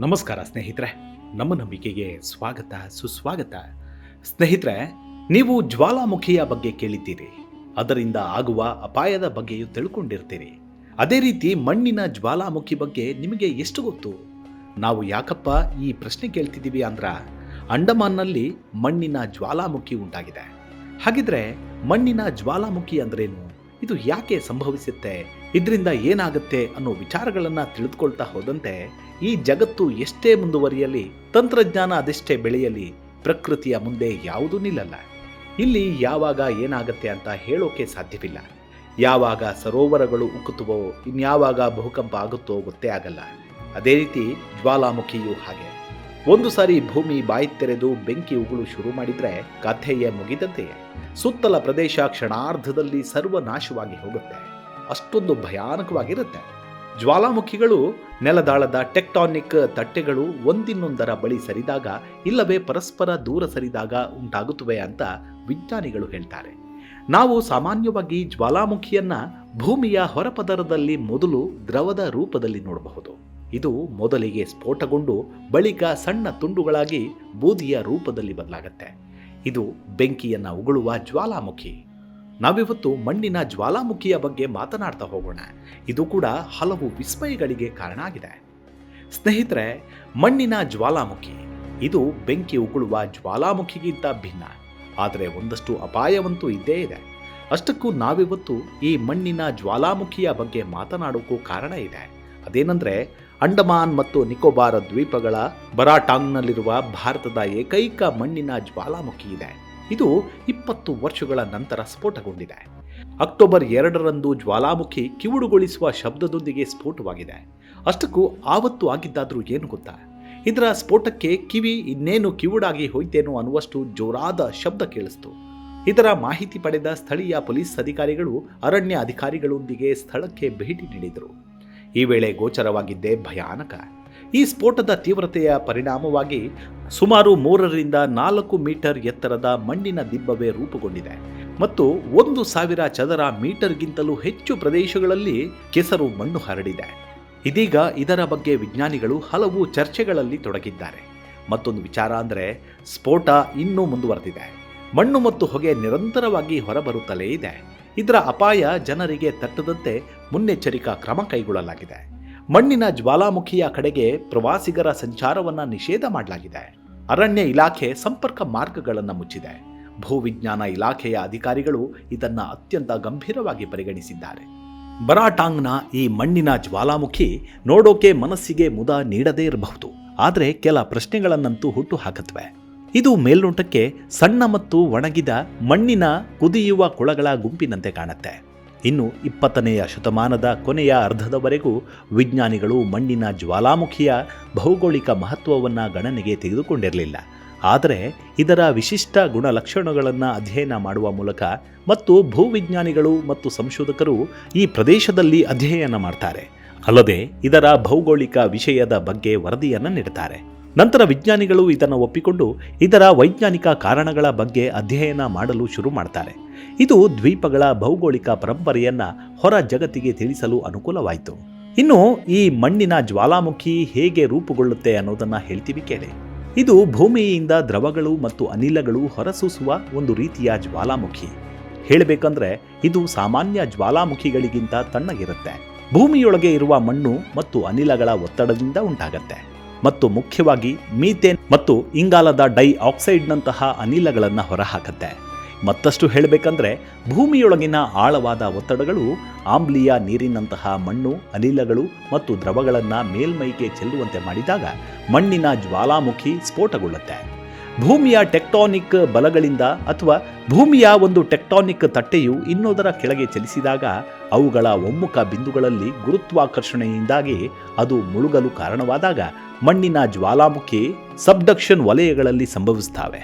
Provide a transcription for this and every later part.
ನಮಸ್ಕಾರ ಸ್ನೇಹಿತರೆ, ನಮ್ಮ ನಂಬಿಕೆಗೆ ಸ್ವಾಗತ, ಸುಸ್ವಾಗತ. ಸ್ನೇಹಿತರೆ, ನೀವು ಜ್ವಾಲಾಮುಖಿಯ ಬಗ್ಗೆ ಕೇಳಿದ್ದೀರಿ. ಅದರಿಂದ ಆಗುವ ಅಪಾಯದ ಬಗ್ಗೆಯೂ ತಿಳ್ಕೊಂಡಿರ್ತೀರಿ. ಅದೇ ರೀತಿ ಮಣ್ಣಿನ ಜ್ವಾಲಾಮುಖಿ ಬಗ್ಗೆ ನಿಮಗೆ ಎಷ್ಟು ಗೊತ್ತು? ನಾವು ಯಾಕಪ್ಪ ಈ ಪ್ರಶ್ನೆ ಕೇಳ್ತಿದ್ದೀವಿ ಅಂದ್ರೆ, ಅಂಡಮಾನ್ನಲ್ಲಿ ಮಣ್ಣಿನ ಜ್ವಾಲಾಮುಖಿ ಉಂಟಾಗಿದೆ. ಹಾಗಿದ್ರೆ ಮಣ್ಣಿನ ಜ್ವಾಲಾಮುಖಿ ಅಂದ್ರೇನು? ಇದು ಯಾಕೆ ಸಂಭವಿಸುತ್ತೆ? ಇದರಿಂದ ಏನಾಗುತ್ತೆ ಅನ್ನೋ ವಿಚಾರಗಳನ್ನು ತಿಳಿದುಕೊಳ್ತಾ ಹೋದಂತೆ ಈ ಜಗತ್ತು ಎಷ್ಟೇ ಮುಂದುವರಿಯಲಿ, ತಂತ್ರಜ್ಞಾನ ಅದೆಷ್ಟೇ ಬೆಳೆಯಲಿ, ಪ್ರಕೃತಿಯ ಮುಂದೆ ಯಾವುದೂ ನಿಲ್ಲಲ್ಲ. ಇಲ್ಲಿ ಯಾವಾಗ ಏನಾಗತ್ತೆ ಅಂತ ಹೇಳೋಕೆ ಸಾಧ್ಯವಿಲ್ಲ. ಯಾವಾಗ ಸರೋವರಗಳು ಉಕ್ಕುತ್ತವೋ, ಇನ್ಯಾವಾಗ ಭೂಕಂಪ ಆಗುತ್ತೋ ಗೊತ್ತೇ ಆಗಲ್ಲ. ಅದೇ ರೀತಿ ಜ್ವಾಲಾಮುಖಿಯೂ ಹಾಗೆ. ಒಂದು ಸಾರಿ ಭೂಮಿ ಬಾಯಿ ತೆರೆದು ಬೆಂಕಿ ಉಗುಳು ಶುರು ಮಾಡಿದ್ರೆ ಕಥೆಯೇ ಮುಗಿದಂತೆಯೇ. ಸುತ್ತಲ ಪ್ರದೇಶ ಕ್ಷಣಾರ್ಧದಲ್ಲಿ ಸರ್ವನಾಶವಾಗಿ ಹೋಗುತ್ತೆ. ಅಷ್ಟೊಂದು ಭಯಾನಕವಾಗಿರುತ್ತೆ. ಜ್ವಾಲಾಮುಖಿಗಳು ನೆಲದಾಳದ ಟೆಕ್ಟಾನಿಕ್ ತಟ್ಟೆಗಳು ಒಂದಿನ್ನೊಂದರ ಬಳಿ ಸರಿದಾಗ ಇಲ್ಲವೇ ಪರಸ್ಪರ ದೂರ ಸರಿದಾಗ ಉಂಟಾಗುತ್ತವೆ ಅಂತ ವಿಜ್ಞಾನಿಗಳು ಹೇಳ್ತಾರೆ. ನಾವು ಸಾಮಾನ್ಯವಾಗಿ ಜ್ವಾಲಾಮುಖಿಯನ್ನ ಭೂಮಿಯ ಹೊರಪದರದಲ್ಲಿ ಮೊದಲು ದ್ರವದ ರೂಪದಲ್ಲಿ ನೋಡಬಹುದು. ಇದು ಮೊದಲಿಗೆ ಸ್ಫೋಟಗೊಂಡು ಬಳಿಕ ಸಣ್ಣ ತುಂಡುಗಳಾಗಿ ಬೂದಿಯ ರೂಪದಲ್ಲಿ ಬದಲಾಗುತ್ತೆ. ಇದು ಬೆಂಕಿಯನ್ನು ಉಗುಳುವ ಜ್ವಾಲಾಮುಖಿ. ನಾವಿವತ್ತು ಮಣ್ಣಿನ ಜ್ವಾಲಾಮುಖಿಯ ಬಗ್ಗೆ ಮಾತನಾಡ್ತಾ ಹೋಗೋಣ. ಇದು ಕೂಡ ಹಲವು ವಿಸ್ಮಯಗಳಿಗೆ ಕಾರಣ ಆಗಿದೆ. ಸ್ನೇಹಿತರೆ, ಮಣ್ಣಿನ ಜ್ವಾಲಾಮುಖಿ, ಇದು ಬೆಂಕಿ ಉಗುಳುವ ಜ್ವಾಲಾಮುಖಿಗಿಂತ ಭಿನ್ನ. ಆದರೆ ಒಂದಷ್ಟು ಅಪಾಯವಂತೂ ಇದ್ದೇ ಇದೆ. ಅಷ್ಟಕ್ಕೂ ನಾವಿವತ್ತು ಈ ಮಣ್ಣಿನ ಜ್ವಾಲಾಮುಖಿಯ ಬಗ್ಗೆ ಮಾತನಾಡೋಕ್ಕೂ ಕಾರಣ ಇದೆ. ಅದೇನೆಂದರೆ, ಅಂಡಮಾನ್ ಮತ್ತು ನಿಕೋಬಾರ್ ದ್ವೀಪಗಳ ಬರಾಟಾಂಗ್ನಲ್ಲಿರುವ ಭಾರತದ ಏಕೈಕ ಮಣ್ಣಿನ ಜ್ವಾಲಾಮುಖಿ ಇದೆ. ಇದು ಇಪ್ಪತ್ತು ವರ್ಷಗಳ ನಂತರ ಸ್ಫೋಟಗೊಂಡಿದೆ. ಅಕ್ಟೋಬರ್ ಎರಡರಂದು ಜ್ವಾಲಾಮುಖಿ ಕಿವುಡುಗೊಳಿಸುವ ಶಬ್ದದೊಂದಿಗೆ ಸ್ಫೋಟವಾಗಿದೆ. ಅಷ್ಟಕ್ಕೂ ಆವತ್ತು ಆಗಿದ್ದಾದರೂ ಏನು ಗೊತ್ತಾ? ಇದರ ಸ್ಫೋಟಕ್ಕೆ ಕಿವಿ ಇನ್ನೇನು ಕಿವುಡಾಗಿ ಹೋಯ್ತೇನೋ ಅನ್ನುವಷ್ಟು ಜೋರಾದ ಶಬ್ದ ಕೇಳಿಸ್ತು. ಇದರ ಮಾಹಿತಿ ಪಡೆದ ಸ್ಥಳೀಯ ಪೊಲೀಸ್ ಅಧಿಕಾರಿಗಳು ಅರಣ್ಯ ಅಧಿಕಾರಿಗಳೊಂದಿಗೆ ಸ್ಥಳಕ್ಕೆ ಭೇಟಿ ನೀಡಿದರು. ಈ ವೇಳೆ ಗೋಚರವಾಗಿದ್ದೇ ಭಯಾನಕ. ಈ ಸ್ಫೋಟದ ತೀವ್ರತೆಯ ಪರಿಣಾಮವಾಗಿ ಸುಮಾರು ಮೂರರಿಂದ ನಾಲ್ಕು ಮೀಟರ್ ಎತ್ತರದ ಮಣ್ಣಿನ ದಿಬ್ಬವೇ ರೂಪುಗೊಂಡಿದೆ ಮತ್ತು ಒಂದು ಸಾವಿರ ಚದರ ಮೀಟರ್ಗಿಂತಲೂ ಹೆಚ್ಚು ಪ್ರದೇಶಗಳಲ್ಲಿ ಕೆಸರು ಮಣ್ಣು ಹರಡಿದೆ. ಇದೀಗ ಇದರ ಬಗ್ಗೆ ವಿಜ್ಞಾನಿಗಳು ಹಲವು ಚರ್ಚೆಗಳಲ್ಲಿ ತೊಡಗಿದ್ದಾರೆ. ಮತ್ತೊಂದು ವಿಚಾರ ಅಂದರೆ ಸ್ಫೋಟ ಇನ್ನೂ ಮುಂದುವರೆದಿದೆ. ಮಣ್ಣು ಮತ್ತು ಹೊಗೆ ನಿರಂತರವಾಗಿ ಹೊರಬರುತ್ತಲೇ ಇದೆ. ಇದರ ಅಪಾಯ ಜನರಿಗೆ ತಟ್ಟದಂತೆ ಮುನ್ನೆಚ್ಚರಿಕಾ ಕ್ರಮ ಕೈಗೊಳ್ಳಲಾಗಿದೆ. ಮಣ್ಣಿನ ಜ್ವಾಲಾಮುಖಿಯ ಕಡೆಗೆ ಪ್ರವಾಸಿಗರ ಸಂಚಾರವನ್ನ ನಿಷೇಧ ಮಾಡಲಾಗಿದೆ. ಅರಣ್ಯ ಇಲಾಖೆ ಸಂಪರ್ಕ ಮಾರ್ಗಗಳನ್ನು ಮುಚ್ಚಿದೆ. ಭೂವಿಜ್ಞಾನ ಇಲಾಖೆಯ ಅಧಿಕಾರಿಗಳು ಇದನ್ನು ಅತ್ಯಂತ ಗಂಭೀರವಾಗಿ ಪರಿಗಣಿಸಿದ್ದಾರೆ. ಬರಾಟಾಂಗ್ನ ಈ ಮಣ್ಣಿನ ಜ್ವಾಲಾಮುಖಿ ನೋಡೋಕೆ ಮನಸ್ಸಿಗೆ ಮುದ ನೀಡದೇ ಇರಬಹುದು. ಆದರೆ ಕೆಲ ಪ್ರಶ್ನೆಗಳನ್ನಂತೂ ಹುಟ್ಟು ಹಾಕತ್ವೆ ಇದು ಮೇಲ್ನೋಟಕ್ಕೆ ಸಣ್ಣ ಮತ್ತು ಒಣಗಿದ ಮಣ್ಣಿನ ಕುದಿಯುವ ಕೊಳಗಳ ಗುಂಪಿನಂತೆ ಕಾಣುತ್ತೆ. ಇನ್ನು ಇಪ್ಪತ್ತನೆಯ ಶತಮಾನದ ಕೊನೆಯ ಅರ್ಧದವರೆಗೂ ವಿಜ್ಞಾನಿಗಳು ಮಣ್ಣಿನ ಜ್ವಾಲಾಮುಖಿಯ ಭೌಗೋಳಿಕ ಮಹತ್ವವನ್ನು ಗಣನೆಗೆ ತೆಗೆದುಕೊಂಡಿರಲಿಲ್ಲ. ಆದರೆ ಇದರ ವಿಶಿಷ್ಟ ಗುಣಲಕ್ಷಣಗಳನ್ನು ಅಧ್ಯಯನ ಮಾಡುವ ಮೂಲಕ ಮತ್ತು ಭೂವಿಜ್ಞಾನಿಗಳು ಮತ್ತು ಸಂಶೋಧಕರು ಈ ಪ್ರದೇಶದಲ್ಲಿ ಅಧ್ಯಯನ ಮಾಡ್ತಾರೆ. ಅಲ್ಲದೆ ಇದರ ಭೌಗೋಳಿಕ ವಿಷಯದ ಬಗ್ಗೆ ವರದಿಯನ್ನು ನೀಡುತ್ತಾರೆ ನಂತರ ವಿಜ್ಞಾನಿಗಳು ಇದನ್ನು ಒಪ್ಪಿಕೊಂಡು ಇದರ ವೈಜ್ಞಾನಿಕ ಕಾರಣಗಳ ಬಗ್ಗೆ ಅಧ್ಯಯನ ಮಾಡಲು ಶುರು ಮಾಡ್ತಾರೆ. ಇದು ದ್ವೀಪಗಳ ಭೌಗೋಳಿಕ ಪರಂಪರೆಯನ್ನು ಹೊರ ಜಗತ್ತಿಗೆ ತಿಳಿಸಲು ಅನುಕೂಲವಾಯಿತು. ಇನ್ನು ಈ ಮಣ್ಣಿನ ಜ್ವಾಲಾಮುಖಿ ಹೇಗೆ ರೂಪುಗೊಳ್ಳುತ್ತೆ ಅನ್ನೋದನ್ನು ಹೇಳ್ತೀವಿ ಕೇಳಿ. ಇದು ಭೂಮಿಯಿಂದ ದ್ರವಗಳು ಮತ್ತು ಅನಿಲಗಳು ಹೊರಸೂಸುವ ಒಂದು ರೀತಿಯ ಜ್ವಾಲಾಮುಖಿ. ಹೇಳಬೇಕಂದ್ರೆ ಇದು ಸಾಮಾನ್ಯ ಜ್ವಾಲಾಮುಖಿಗಳಿಗಿಂತ ತಣ್ಣಗಿರುತ್ತೆ. ಭೂಮಿಯೊಳಗೆ ಇರುವ ಮಣ್ಣು ಮತ್ತು ಅನಿಲಗಳ ಒತ್ತಡದಿಂದ ಉಂಟಾಗತ್ತೆ. ಮತ್ತು ಮುಖ್ಯವಾಗಿ ಮೀಥೇನ್ ಮತ್ತು ಇಂಗಾಲದ ಡೈ ಆಕ್ಸೈಡ್ನಂತಹ ಅನಿಲಗಳನ್ನು ಹೊರಹಾಕತ್ತೆ. ಮತ್ತಷ್ಟು ಹೇಳಬೇಕಂದ್ರೆ ಭೂಮಿಯೊಳಗಿನ ಆಳವಾದ ಒತ್ತಡಗಳು ಆಮ್ಲೀಯ ನೀರಿನಂತಹ ಮಣ್ಣು, ಅನಿಲಗಳು ಮತ್ತು ದ್ರವಗಳನ್ನು ಮೇಲ್ಮೈಗೆ ಚೆಲ್ಲುವಂತೆ ಮಾಡಿದಾಗ ಮಣ್ಣಿನ ಜ್ವಾಲಾಮುಖಿ ಸ್ಫೋಟಗೊಳ್ಳುತ್ತೆ. ಭೂಮಿಯ ಟೆಕ್ಟಾನಿಕ್ ಬಲಗಳಿಂದ ಅಥವಾ ಭೂಮಿಯ ಒಂದು ಟೆಕ್ಟಾನಿಕ್ ತಟ್ಟೆಯು ಇನ್ನೊಂದರ ಕೆಳಗೆ ಚಲಿಸಿದಾಗ ಅವುಗಳ ಒಮ್ಮುಖ ಬಿಂದುಗಳಲ್ಲಿ ಗುರುತ್ವಾಕರ್ಷಣೆಯಿಂದಾಗಿ ಅದು ಮುಳುಗಲು ಕಾರಣವಾದಾಗ ಮಣ್ಣಿನ ಜ್ವಾಲಾಮುಖಿ ಸಬ್ಡಕ್ಷನ್ ವಲಯಗಳಲ್ಲಿ ಸಂಭವಿಸುತ್ತವೆ.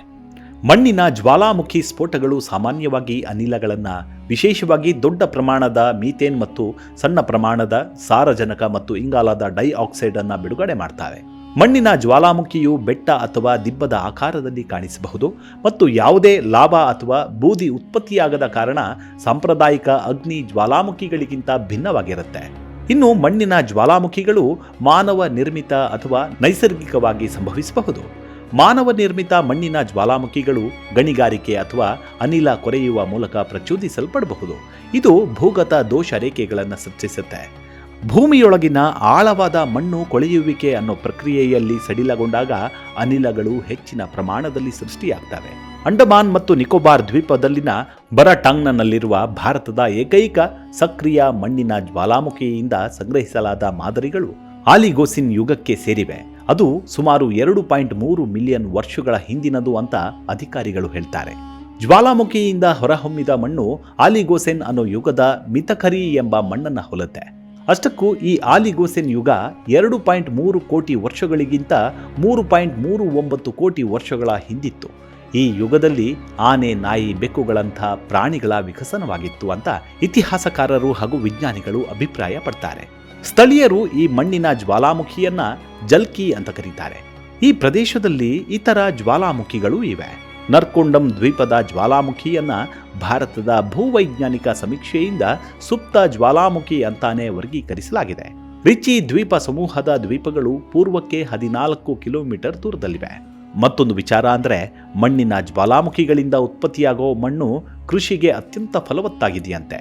ಮಣ್ಣಿನ ಜ್ವಾಲಾಮುಖಿ ಸ್ಫೋಟಗಳು ಸಾಮಾನ್ಯವಾಗಿ ಅನಿಲಗಳನ್ನು ವಿಶೇಷವಾಗಿ ದೊಡ್ಡ ಪ್ರಮಾಣದ ಮೀಥೇನ್ ಮತ್ತು ಸಣ್ಣ ಪ್ರಮಾಣದ ಸಾರಜನಕ ಮತ್ತು ಇಂಗಾಲದ ಡೈಆಕ್ಸೈಡನ್ನು ಬಿಡುಗಡೆ ಮಾಡ್ತವೆ. ಮಣ್ಣಿನ ಜ್ವಾಲಾಮುಖಿಯು ಬೆಟ್ಟ ಅಥವಾ ದಿಬ್ಬದ ಆಕಾರದಲ್ಲಿ ಕಾಣಿಸಬಹುದು ಮತ್ತು ಯಾವುದೇ ಲಾಭ ಅಥವಾ ಬೂದಿ ಉತ್ಪತ್ತಿಯಾಗದ ಕಾರಣ ಸಾಂಪ್ರದಾಯಿಕ ಅಗ್ನಿ ಜ್ವಾಲಾಮುಖಿಗಳಿಗಿಂತ ಭಿನ್ನವಾಗಿರುತ್ತೆ. ಇನ್ನು ಮಣ್ಣಿನ ಜ್ವಾಲಾಮುಖಿಗಳು ಮಾನವ ನಿರ್ಮಿತ ಅಥವಾ ನೈಸರ್ಗಿಕವಾಗಿ ಸಂಭವಿಸಬಹುದು. ಮಾನವ ನಿರ್ಮಿತ ಮಣ್ಣಿನ ಜ್ವಾಲಾಮುಖಿಗಳು ಗಣಿಗಾರಿಕೆ ಅಥವಾ ಅನಿಲ ಕೊರೆಯುವ ಮೂಲಕ ಪ್ರಚೋದಿಸಲ್ಪಡಬಹುದು. ಇದು ಭೂಗತ ದೋಷ ರೇಖೆಗಳನ್ನು ಸೃಷ್ಟಿಸುತ್ತೆ. ಭೂಮಿಯೊಳಗಿನ ಆಳವಾದ ಮಣ್ಣು ಕೊಳೆಯುವಿಕೆ ಅನ್ನೋ ಪ್ರಕ್ರಿಯೆಯಲ್ಲಿ ಸಡಿಲಗೊಂಡಾಗ ಅನಿಲಗಳು ಹೆಚ್ಚಿನ ಪ್ರಮಾಣದಲ್ಲಿ ಸೃಷ್ಟಿಯಾಗ್ತವೆ. ಅಂಡಮಾನ್ ಮತ್ತು ನಿಕೋಬಾರ್ ದ್ವೀಪದಲ್ಲಿನ ಬರಟಾಂಗ್ನಲ್ಲಿರುವ ಭಾರತದ ಏಕೈಕ ಸಕ್ರಿಯ ಮಣ್ಣಿನ ಜ್ವಾಲಾಮುಖಿಯಿಂದ ಸಂಗ್ರಹಿಸಲಾದ ಮಾದರಿಗಳು ಆಲಿಗೋಸಿನ್ ಯುಗಕ್ಕೆ ಸೇರಿವೆ. ಅದು ಸುಮಾರು ಎರಡು ಪಾಯಿಂಟ್ ಮೂರು ಮಿಲಿಯನ್ ವರ್ಷಗಳ ಹಿಂದಿನದು ಅಂತ ಅಧಿಕಾರಿಗಳು ಹೇಳ್ತಾರೆ. ಜ್ವಾಲಾಮುಖಿಯಿಂದ ಹೊರಹೊಮ್ಮಿದ ಮಣ್ಣು ಆಲಿಗೋಸೆನ್ ಅನ್ನೋ ಯುಗದ ಮಿತಕರಿ ಎಂಬ ಮಣ್ಣನ್ನು ಹೋಲುತ್ತೆ. ಅಷ್ಟಕ್ಕೂ ಈ ಆಲಿಗೋಸೆನ್ ಯುಗ ಎರಡು ಪಾಯಿಂಟ್ ಮೂರು ಕೋಟಿ ವರ್ಷಗಳಿಗಿಂತ ಮೂರು ಪಾಯಿಂಟ್ ಮೂರು ಒಂಬತ್ತು ಕೋಟಿ ವರ್ಷಗಳ ಹಿಂದಿತ್ತು. ಈ ಯುಗದಲ್ಲಿ ಆನೆ, ನಾಯಿ, ಬೆಕ್ಕುಗಳಂಥ ಪ್ರಾಣಿಗಳ ವಿಕಸನವಾಗಿತ್ತು ಅಂತ ಇತಿಹಾಸಕಾರರು ಹಾಗೂ ವಿಜ್ಞಾನಿಗಳು ಅಭಿಪ್ರಾಯ ಪಡ್ತಾರೆ ಸ್ಥಳೀಯರು ಈ ಮಣ್ಣಿನ ಜ್ವಾಲಾಮುಖಿಯನ್ನ ಜಲ್ಕಿ ಅಂತ ಕರೀತಾರೆ. ಈ ಪ್ರದೇಶದಲ್ಲಿ ಇತರ ಜ್ವಾಲಾಮುಖಿಗಳೂ ಇವೆ. ನರ್ಕೊಂಡಂ ದ್ವೀಪದ ಜ್ವಾಲಾಮುಖಿಯನ್ನು ಭಾರತದ ಭೂವೈಜ್ಞಾನಿಕ ಸಮೀಕ್ಷೆಯಿಂದ ಸುಪ್ತ ಜ್ವಾಲಾಮುಖಿ ಅಂತಾನೆ ವರ್ಗೀಕರಿಸಲಾಗಿದೆ. ರಿಚಿ ದ್ವೀಪ ಸಮೂಹದ ದ್ವೀಪಗಳು ಪೂರ್ವಕ್ಕೆ ಹದಿನಾಲ್ಕು ಕಿಲೋಮೀಟರ್ ದೂರದಲ್ಲಿವೆ. ಮತ್ತೊಂದು ವಿಚಾರ ಅಂದರೆ ಮಣ್ಣಿನ ಜ್ವಾಲಾಮುಖಿಗಳಿಂದ ಉತ್ಪತ್ತಿಯಾಗೋ ಮಣ್ಣು ಕೃಷಿಗೆ ಅತ್ಯಂತ ಫಲವತ್ತಾಗಿದೆಯಂತೆ.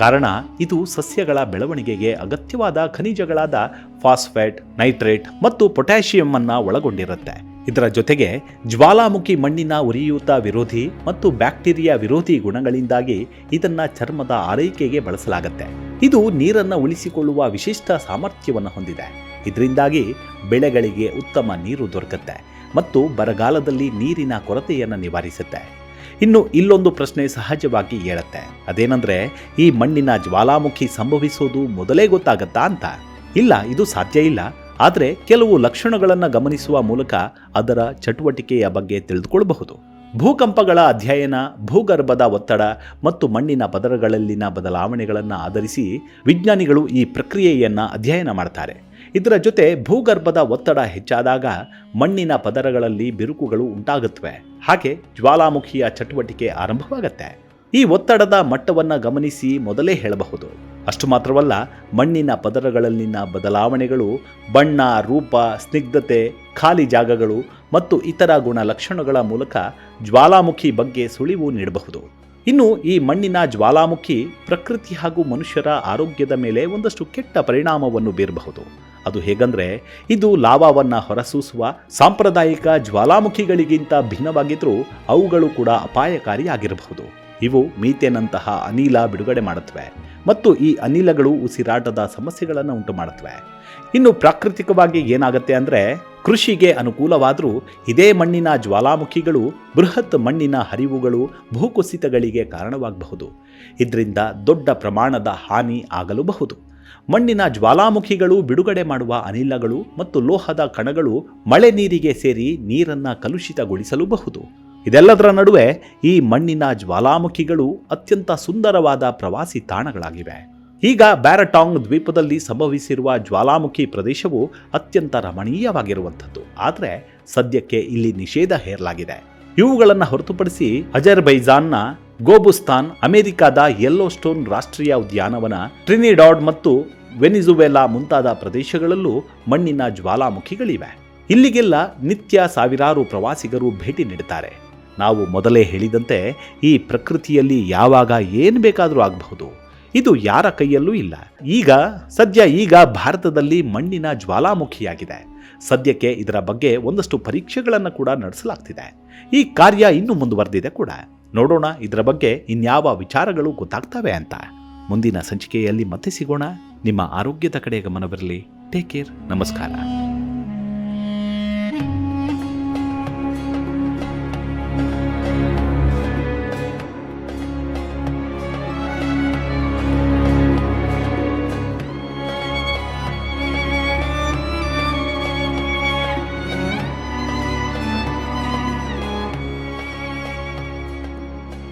ಕಾರಣ ಇದು ಸಸ್ಯಗಳ ಬೆಳವಣಿಗೆಗೆ ಅಗತ್ಯವಾದ ಖನಿಜಗಳಾದ ಫಾಸ್ಫೇಟ್, ನೈಟ್ರೇಟ್ ಮತ್ತು ಪೊಟ್ಯಾಷಿಯಂ ಅನ್ನು ಒಳಗೊಂಡಿರುತ್ತೆ. ಇದರ ಜೊತೆಗೆ ಜ್ವಾಲಾಮುಖಿ ಮಣ್ಣಿನ ಉರಿಯೂತ ವಿರೋಧಿ ಮತ್ತು ಬ್ಯಾಕ್ಟೀರಿಯಾ ವಿರೋಧಿ ಗುಣಗಳಿಂದಾಗಿ ಇದನ್ನು ಚರ್ಮದ ಆರೈಕೆಗೆ ಬಳಸಲಾಗುತ್ತೆ. ಇದು ನೀರನ್ನು ಉಳಿಸಿಕೊಳ್ಳುವ ವಿಶಿಷ್ಟ ಸಾಮರ್ಥ್ಯವನ್ನು ಹೊಂದಿದೆ. ಇದರಿಂದಾಗಿ ಬೆಳೆಗಳಿಗೆ ಉತ್ತಮ ನೀರು ದೊರಕುತ್ತೆ ಮತ್ತು ಬರಗಾಲದಲ್ಲಿ ನೀರಿನ ಕೊರತೆಯನ್ನು ನಿವಾರಿಸುತ್ತೆ. ಇನ್ನು ಇಲ್ಲೊಂದು ಪ್ರಶ್ನೆ ಸಹಜವಾಗಿ ಹೇಳುತ್ತೆ. ಅದೇನೆಂದರೆ ಈ ಮಣ್ಣಿನ ಜ್ವಾಲಾಮುಖಿ ಸಂಭವಿಸೋದು ಮೊದಲೇ ಗೊತ್ತಾಗತ್ತಾ ಅಂತ? ಇಲ್ಲ, ಇದು ಸಾಧ್ಯ ಇಲ್ಲ. ಆದರೆ ಕೆಲವು ಲಕ್ಷಣಗಳನ್ನು ಗಮನಿಸುವ ಮೂಲಕ ಅದರ ಚಟುವಟಿಕೆಯ ಬಗ್ಗೆ ತಿಳಿದುಕೊಳ್ಳಬಹುದು. ಭೂಕಂಪಗಳ ಅಧ್ಯಯನ, ಭೂಗರ್ಭದ ಒತ್ತಡ ಮತ್ತು ಮಣ್ಣಿನ ಪದರಗಳಲ್ಲಿನ ಬದಲಾವಣೆಗಳನ್ನು ಆಧರಿಸಿ ವಿಜ್ಞಾನಿಗಳು ಈ ಪ್ರಕ್ರಿಯೆಯನ್ನು ಅಧ್ಯಯನ ಮಾಡ್ತಾರೆ. ಇದರ ಜೊತೆ ಭೂಗರ್ಭದ ಒತ್ತಡ ಹೆಚ್ಚಾದಾಗ ಮಣ್ಣಿನ ಪದರಗಳಲ್ಲಿ ಬಿರುಕುಗಳು ಉಂಟಾಗುತ್ತವೆ. ಹಾಗೆ ಜ್ವಾಲಾಮುಖಿಯ ಚಟುವಟಿಕೆ ಆರಂಭವಾಗುತ್ತೆ. ಈ ಒತ್ತಡದ ಮಟ್ಟವನ್ನು ಗಮನಿಸಿ ಮೊದಲೇ ಹೇಳಬಹುದು. ಅಷ್ಟು ಮಾತ್ರವಲ್ಲ, ಮಣ್ಣಿನ ಪದರಗಳಲ್ಲಿನ ಬದಲಾವಣೆಗಳು, ಬಣ್ಣ, ರೂಪ, ಸ್ನಿಗ್ಧತೆ, ಖಾಲಿ ಜಾಗಗಳು ಮತ್ತು ಇತರ ಗುಣಲಕ್ಷಣಗಳ ಮೂಲಕ ಜ್ವಾಲಾಮುಖಿ ಬಗ್ಗೆ ಸುಳಿವು ನೀಡಬಹುದು. ಇನ್ನು ಈ ಮಣ್ಣಿನ ಜ್ವಾಲಾಮುಖಿ ಪ್ರಕೃತಿ ಹಾಗೂ ಮನುಷ್ಯರ ಆರೋಗ್ಯದ ಮೇಲೆ ಒಂದಷ್ಟು ಕೆಟ್ಟ ಪರಿಣಾಮವನ್ನು ಬೀರಬಹುದು. ಅದು ಹೇಗಂದ್ರೆ, ಇದು ಲಾವಾವನ್ನು ಹೊರಸೂಸುವ ಸಾಂಪ್ರದಾಯಿಕ ಜ್ವಾಲಾಮುಖಿಗಳಿಗಿಂತ ಭಿನ್ನವಾಗಿದ್ದರೂ ಅವುಗಳು ಕೂಡ ಅಪಾಯಕಾರಿಯಾಗಿರಬಹುದು. ಇವು ಮೀಥೇನಂತಹ ಅನಿಲ ಬಿಡುಗಡೆ ಮಾಡುತ್ತವೆ ಮತ್ತು ಈ ಅನಿಲಗಳು ಉಸಿರಾಟದ ಸಮಸ್ಯೆಗಳನ್ನು ಉಂಟು ಮಾಡುತ್ತವೆ ಇನ್ನು ಪ್ರಾಕೃತಿಕವಾಗಿ ಏನಾಗುತ್ತೆ ಅಂದರೆ ಕೃಷಿಗೆ ಅನುಕೂಲವಾದರೂ ಇದೇ ಮಣ್ಣಿನ ಜ್ವಾಲಾಮುಖಿಗಳು ಬೃಹತ್ ಮಣ್ಣಿನ ಹರಿವುಗಳು ಭೂಕುಸಿತಗಳಿಗೆ ಕಾರಣವಾಗಬಹುದು. ಇದರಿಂದ ದೊಡ್ಡ ಪ್ರಮಾಣದ ಹಾನಿ ಆಗಲೂಬಹುದು ಮಣ್ಣಿನ ಜ್ವಾಲಾಮುಖಿಗಳು ಬಿಡುಗಡೆ ಮಾಡುವ ಅನಿಲಗಳು ಮತ್ತು ಲೋಹದ ಕಣಗಳು ಮಳೆ ನೀರಿಗೆ ಸೇರಿ ನೀರನ್ನು ಕಲುಷಿತಗೊಳಿಸಲೂಬಹುದು ಇದೆಲ್ಲದರ ನಡುವೆ ಈ ಮಣ್ಣಿನ ಜ್ವಾಲಾಮುಖಿಗಳು ಅತ್ಯಂತ ಸುಂದರವಾದ ಪ್ರವಾಸಿ ತಾಣಗಳಾಗಿವೆ. ಈಗ ಬ್ಯಾರಟಾಂಗ್ ದ್ವೀಪದಲ್ಲಿ ಸಂಭವಿಸಿರುವ ಜ್ವಾಲಾಮುಖಿ ಪ್ರದೇಶವು ಅತ್ಯಂತ ರಮಣೀಯವಾಗಿರುವಂಥದ್ದು. ಆದರೆ ಸದ್ಯಕ್ಕೆ ಇಲ್ಲಿ ನಿಷೇಧ ಹೇರಲಾಗಿದೆ. ಇವುಗಳನ್ನು ಹೊರತುಪಡಿಸಿ ಅಜರ್ಬೈಜಾನ್ನ, ಗೋಬುಸ್ತಾನ್, ಅಮೆರಿಕಾದ ಯೆಲ್ಲೋ ಸ್ಟೋನ್ ರಾಷ್ಟ್ರೀಯ ಉದ್ಯಾನವನ, ಟ್ರಿನಿಡಾಡ್ ಮತ್ತು ವೆನಿಜುವೆಲಾ ಮುಂತಾದ ಪ್ರದೇಶಗಳಲ್ಲೂ ಮಣ್ಣಿನ ಜ್ವಾಲಾಮುಖಿಗಳಿವೆ. ಇಲ್ಲಿಗೆಲ್ಲ ನಿತ್ಯ ಸಾವಿರಾರು ಪ್ರವಾಸಿಗರು ಭೇಟಿ ನೀಡುತ್ತಾರೆ. ನಾವು ಮೊದಲೇ ಹೇಳಿದಂತೆ ಈ ಪ್ರಕೃತಿಯಲ್ಲಿ ಯಾವಾಗ ಏನು ಬೇಕಾದರೂ ಆಗಬಹುದು. ಇದು ಯಾರ ಕೈಯಲ್ಲೂ ಇಲ್ಲ. ಈಗ, ಸದ್ಯ ಈಗ ಭಾರತದಲ್ಲಿ ಮಣ್ಣಿನ ಜ್ವಾಲಾಮುಖಿಯಾಗಿದೆ. ಸದ್ಯಕ್ಕೆ ಇದರ ಬಗ್ಗೆ ಒಂದಷ್ಟು ಪರೀಕ್ಷೆಗಳನ್ನು ಕೂಡ ನಡೆಸಲಾಗ್ತಿದೆ. ಈ ಕಾರ್ಯ ಇನ್ನೂ ಮುಂದುವರೆದಿದೆ ಕೂಡ. ನೋಡೋಣ ಇದರ ಬಗ್ಗೆ ಇನ್ಯಾವ ವಿಚಾರಗಳು ಗೊತ್ತಾಗ್ತವೆ ಅಂತ. ಮುಂದಿನ ಸಂಚಿಕೆಯಲ್ಲಿ ಮತ್ತೆ ಸಿಗೋಣ. ನಿಮ್ಮ ಆರೋಗ್ಯದ ಕಡೆ ಗಮನವಿರಲಿ. ಟೇಕ್ ಕೇರ್ ನಮಸ್ಕಾರ.